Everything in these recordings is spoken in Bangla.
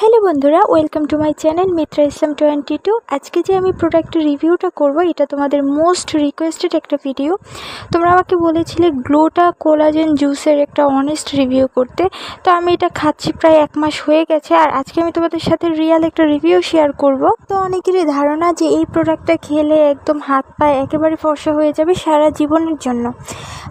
হ্যালো বন্ধুরা welcome to my channel Mitra Islam twenty two আজকে যে আমি প্রোডাক্টের রিভিউটা করব, এটা তোমাদের মোস্ট রিকোয়েস্টেড একটা ভিডিও তোমরা আমাকে বলেছিলে গ্লোটা কোলাজেন জুসের একটা অনেস্ট রিভিউ করতে। তো আমি এটা খাচ্ছি প্রায় এক মাস হয়ে গেছে, আর আজকে আমি তোমাদের সাথে রিয়াল একটা রিভিউ শেয়ার করব। তো অনেকেরই ধারণা যে এই প্রোডাক্টটা খেলে একদম হাত পায়ে একেবারে ফর্সা হয়ে যাবে সারা জীবনের জন্য।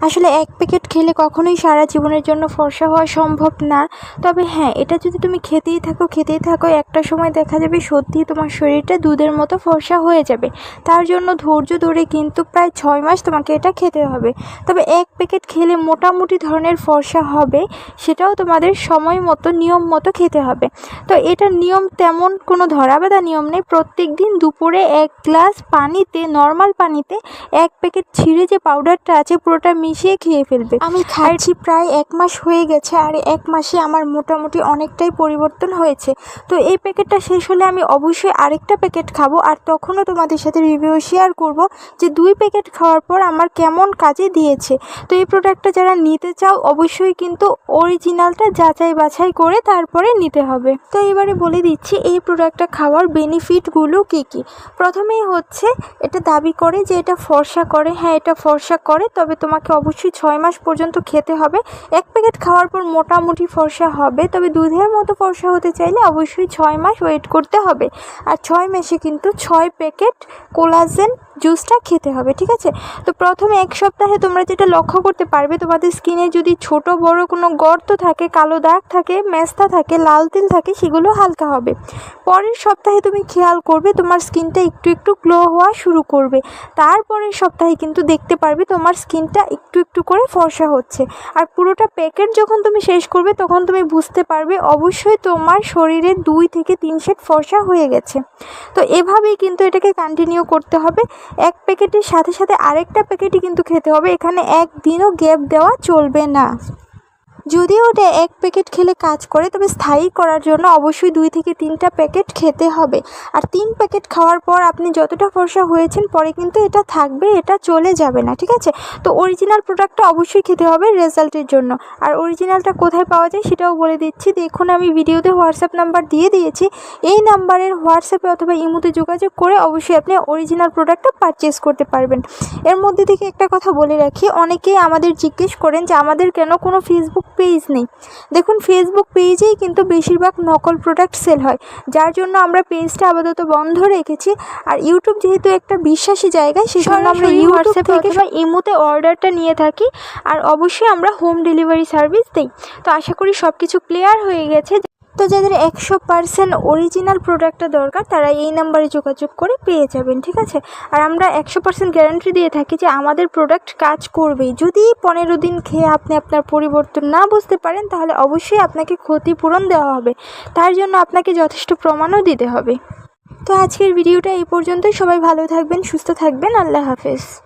আসলে এক প্যাকেট খেলে কখনোই সারা জীবনের জন্য ফর্সা হওয়া সম্ভব না। তবে হ্যাঁ এটা যদি তুমি খেতেই থাকো খেতেই থাকো একটা সময় দেখা যাবে সত্যিই তোমার শরীরটা দুধের মতো ফর্সা হয়ে যাবে। তার জন্য ধৈর্য ধরে কিন্তু প্রায় ছয় মাস তোমাকে এটা খেতে হবে। তবে এক প্যাকেট খেলে মোটামুটি ধরনের ফর্সা হবে সেটাও তোমাদের সময় মতো নিয়ম মতো খেতে হবে। তো এটার নিয়ম তেমন কোনো ধরা বাঁধা নিয়ম নেই। প্রত্যেক দিন দুপুরে এক গ্লাস পানিতে নর্মাল পানিতে এক প্যাকেট ছিঁড়ে যে পাউডারটা আছে পুরোটা মিশিয়ে খেয়ে ফেলবে। আমি খাইছি প্রায় এক মাস হয়ে গেছে আর এক মাসে আমার মোটামুটি অনেকটাই পরিবর্তন হয়েছে। তো এই প্যাকেটটা শেষ হলে আমি অবশ্যই আরেকটা প্যাকেট খাব আর তখনও তোমাদের সাথে রিভিউ শেয়ার করব যে দুই প্যাকেট খাওয়ার পর আমার কেমন কাজে দিয়েছে। তো এই প্রোডাক্টটা যারা নিতে চাও, অবশ্যই কিন্তু অরিজিনালটা যাচাই বাছাই করে তারপরে নিতে হবে। তো এবারে বলে দিচ্ছি, এই প্রোডাক্টটা খাওয়ার বেনিফিটগুলো কী কী? প্রথমেই হচ্ছে, এটা দাবি করে যে এটা ফর্সা করে। হ্যাঁ এটা ফর্সা করে, তবে তোমাকে অবশ্যই ছয় মাস পর্যন্ত খেতে হবে। এক প্যাকেট খাওয়ার পর মোটামুটি ফর্সা হবে, তবে দুধের মতো ফর্সা হতে চাইলে অবশ্যই ছয় মাস ওয়েট করতে হবে। আর ছয় মাসে কিন্তু ছয় প্যাকেট কোলাজেন জুসটা খেতে হবে, ঠিক আছে? তো প্রথমে এক সপ্তাহে তোমরা যেটা লক্ষ্য করতে পারবে, তোমাদের স্কিনে যদি ছোট, বড় কোনো গর্ত থাকে, কালো দাগ থাকে, মেস্তা থাকে, লাল তিল থাকে, সেগুলো হালকা হবে। পরের সপ্তাহে তুমি খেয়াল করবে, তোমার স্কিনটা একটু একটু গ্লো হওয়া শুরু করবে। তারপরের সপ্তাহে কিন্তু দেখতে পারবে, তোমার স্কিনটা একটু একটু করে ফর্সা হচ্ছে। আর পুরোটা প্যাকেট যখন তুমি শেষ করবে, তখন তুমি বুঝতে পারবে, অবশ্যই তোমার শরীরে দুই থেকে তিন সেট ফর্সা হয়ে গেছে। তো এভাবেই কিন্তু এটাকে কন্টিনিউ করতে হবে। এক প্যাকেটের সাথে সাথে আরেকটা প্যাকেটই কিন্তু খেতে হবে। এখানে একদিনও গ্যাপ দেওয়া চলবে না। যদিও ওটা এক প্যাকেট খেলে কাজ করে, তবে স্থায়ী করার জন্য অবশ্যই দুই থেকে তিনটা প্যাকেট খেতে হবে। আর তিন প্যাকেট খাওয়ার পর আপনি যতটা ফর্সা হয়েছেন, পরে কিন্তু এটা থাকবে, এটা চলে যাবে না, ঠিক আছে? তো অরিজিনাল প্রোডাক্টটা অবশ্যই খেতে হবে রেজাল্টের জন্য। আর অরিজিনালটা কোথায় পাওয়া যায় সেটাও বলে দিচ্ছি। দেখুন, আমি ভিডিওতে হোয়াটসঅ্যাপ নাম্বার দিয়ে দিয়েছি। এই নাম্বারের হোয়াটসঅ্যাপে অথবা ইমোতে যোগাযোগ করে অবশ্যই আপনি অরিজিনাল প্রোডাক্টটা পারচেস করতে পারবেন। এর মধ্যে থেকে একটা কথা বলে রাখি, অনেকেই আমাদের জিজ্ঞেস করেন যে আমাদের কেন কোনো ফেসবুক পেজ নেই। দেখুন ফেসবুক পেজেই কিন্তু বেশিরভাগ নকল প্রোডাক্ট সেল হয়। যার জন্য আমরা পেজটা আপাতত বন্ধ রেখেছি। আর ইউটিউব যেহেতু একটা বিশ্বাসী জায়গায় সেই জন্য আমরা ইউটিউব হোয়াটসঅ্যাপ থেকে বা ইমোতে অর্ডারটা নিয়ে থাকি। আর অবশ্যই আমরা হোম ডেলিভারি সার্ভিস দিই। তো আশা করি সব কিছু ক্লিয়ার হয়ে গেছে। তো যাদের একশো পার্সেন্ট অরিজিনাল প্রোডাক্টটা দরকার, তারা এই নাম্বারে যোগাযোগ করে পেয়ে যাবেন, ঠিক আছে? আর আমরা একশো পার্সেন্ট গ্যারান্টি দিয়ে থাকি যে আমাদের প্রোডাক্ট কাজ করবেই। যদি পনেরো দিন খেয়ে আপনি আপনার পরিবর্তন না বুঝতে পারেন, তাহলে অবশ্যই আপনাকে ক্ষতিপূরণ দেওয়া হবে। তার জন্য আপনাকে যথেষ্ট প্রমাণও দিতে হবে। তো আজকের ভিডিওটা এই পর্যন্তই। সবাই ভালো থাকবেন, সুস্থ থাকবেন। আল্লাহ হাফেজ।